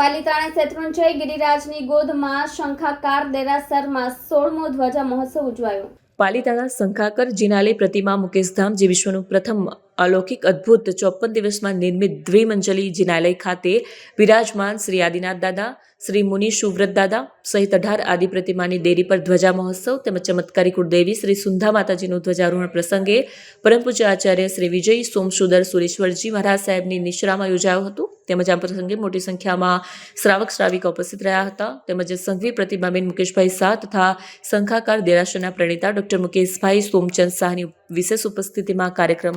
પાલિતાણા શેત્રુંજય ગિરિરાજની ગોદમાં શંખાકાર દેરાસરમાં સોળમો ધ્વજા મહોત્સવ ઉજવાયો. પાલિતાણા શંખાકર જિનાલય પ્રતિમા મુકેશધામ જે વિશ્વનું પ્રથમ અલૌકિક અદ્ભુત ચોપન દિવસમાં નિર્મિત દ્વિમંજલી જિનાલય ખાતે વિરાજમાન શ્રી આદિનાથ દાદા શ્રી મુનિ સુવ્રત દાદા સહિત અઢાર આદિ પ્રતિમાની દેરી પર ધ્વજા મહોત્સવ તેમજ ચમત્કારી કુળદેવી શ્રી સુંધા માતાજીનું ધ્વજારોહણ પ્રસંગે પરમ પૂજ્ય આચાર્ય શ્રી વિજય સોમસુદર સુરેશ્વરજી મહારાજ સાહેબની નિશ્રામાં યોજાયો હતો. તેમજ આ પ્રસંગે મોટી સંખ્યામાં શ્રાવક શ્રાવિકા ઉપસ્થિત રહ્યા હતા. તેમજ સંઘવી પ્રતિમાબેન મુકેશભાઈ શાહ તથા શંખાકાર દેરાશરના પ્રણેતા ડોક્ટર મુકેશભાઈ સોમચંદ શાહની વિશેષ ઉપસ્થિતિમાં કાર્યક્રમ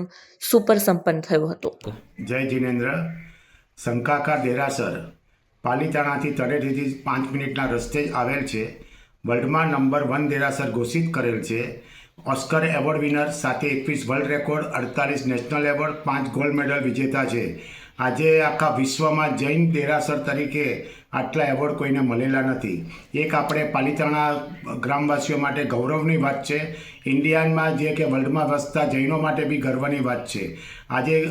સુપર સંપન્ન થયો હતો. જય જીનેન્દ્ર. શંકાકાર દેરાસર. પાલિતાણાથી તળેટીથી પાંચ મિનિટના રસ્તે જ આવેલ છે. વર્લ્ડમાં નંબર વન દેરાસર ઘોષિત કરેલ છે. ઓસ્કર એવોર્ડ વિનર સાથે એકવીસ વર્લ્ડ રેકોર્ડ, અડતાલીસ નેશનલ એવોર્ડ, પાંચ ગોલ્ડ મેડલ વિજેતા છે. આજે આખા વિશ્વમાં જૈન દેરાસર તરીકે આટલા એવોર્ડ કોઈને મળેલા નથી. એક આપણે પાલિતાણા ગ્રામવાસીઓ માટે ગૌરવની વાત છે. ઇન્ડિયામાં જે કે વર્લ્ડમાં વસતા જૈનો માટે બી ગર્વની વાત છે. આજે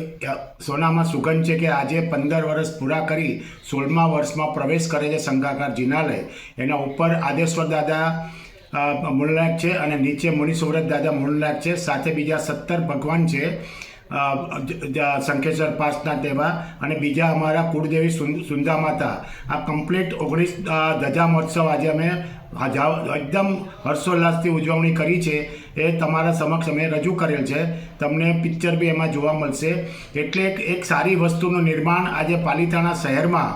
સોનામાં સુગંધ છે કે આજે પંદર વર્ષ પૂરા કરી સોળમા વર્ષમાં પ્રવેશ કરે છે સંઘાકાર જિનાલય. એના ઉપર આદેશ્વર દાદા અ, છે અને નીચે મુનિસુવ્રત દાદા મૂળલાયક છે. સાથે બીજા સત્તર ભગવાન છે. શંખેશ્વર પાસના તેવા અને બીજા અમારા કુળદેવી સુંદા માતા. આ કમ્પ્લીટ ઓગણીસ ધજા મહોત્સવ આજે અમે એકદમ હર્ષોલ્લાસથી ઉજવણી કરી છે. એ તમારા સમક્ષ અમે રજૂ કરેલ છે. તમને પિક્ચર બી એમાં જોવા મળશે. એટલે એક સારી વસ્તુનું નિર્માણ આજે પાલિતાણા શહેરમાં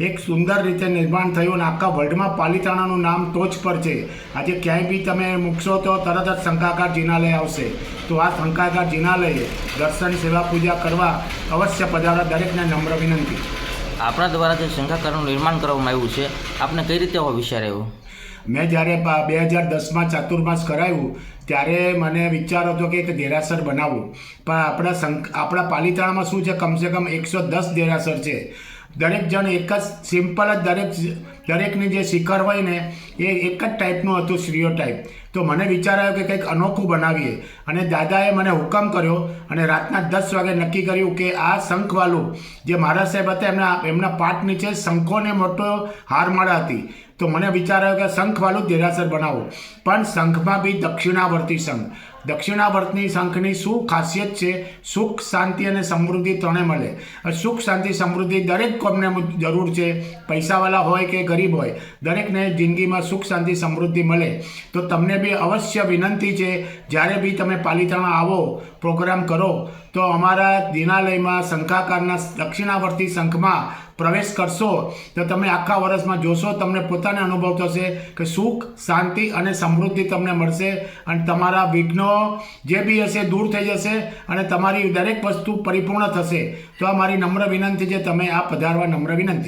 એક સુંદર રીતે નિર્માણ થયું અને આખા વર્લ્ડમાં પાલિતાણાનું નામ ટોચ પર છે. આજે ક્યાંય બી તમે મૂકશો તો તરત જ શંકાકાર જિનાલય આવશે. તો આ શંકાકાર જિનાલયે દર્શન સેવા પૂજા કરવા અવશ્ય પધારવા દરેકને નમ્ર વિનંતી. આપણા દ્વારા જે શંકાકારનું નિર્માણ કરવામાં આવ્યું છે આપને કઈ રીતે આવો વિચાર આવ્યો? મેં જ્યારે બે હજાર દસમાં ચાતુર્માસ કરાવ્યું ત્યારે મને વિચાર હતો કે એક દેરાસર બનાવવું પણ આપણા આપણા પાલિતાણામાં શું છે? કમસે કમ એકસો દસ દેરાસર છે. દરેક જણ એક જ સિમ્પલ જ દરેક દરેકની જે શિખર હોય ને, એ એક જ ટાઈપનું હતું સ્ટીરિયો ટાઈપ તો મને વિચાર કે કંઈક અનોખું બનાવીએ. અને દાદાએ મને હુકમ કર્યો અને રાતના દસ વાગે નક્કી કર્યું કે આ શંખવાલું, જે મહારાજ સાહેબ હતા, એમના એમના પાઠ નીચે શંખોને મોટો હારમાળા હતી. તો મને વિચાર આવ્યો કે શંખવાલું દેરાસર બનાવો. પણ શંખમાં બી દક્ષિણાવર્તી શંખ. દક્ષિણાવર્તની શંખની શું ખાસિયત છે? સુખ, શાંતિ અને સમૃદ્ધિ ત્રણે મળે. સુખ, શાંતિ, સમૃદ્ધિ દરેક કોમને જરૂર છે. પૈસાવાળા હોય કે ગરીબ હોય, દરેકને જિંદગીમાં સુખ, શાંતિ, સમૃદ્ધિ મળે. તો તમને બી અવશ્ય વિનંતી છે, જ્યારે બી તમે પાલિતાણા આવો, પ્રોગ્રામ કરો તો અમારા દિનાલયમાં શંખાકારના દક્ષિણાવર્તી શંખમાં પ્રવેશ કરશો, તો તમે આખા વર્ષમાં જોશો, તમને પોતાને અનુભવ થશે કે સુખ, શાંતિ અને સમૃદ્ધિ તમને મળશે. અને તમારા વિઘ્નો જે બી હશે, દૂર થઈ જશે અને તમારી દરેક વસ્તુ પરિપૂર્ણ થશે. તો આ મારી નમ્ર વિનંતી છે, તમે આ પધારવા નમ્ર વિનંતી.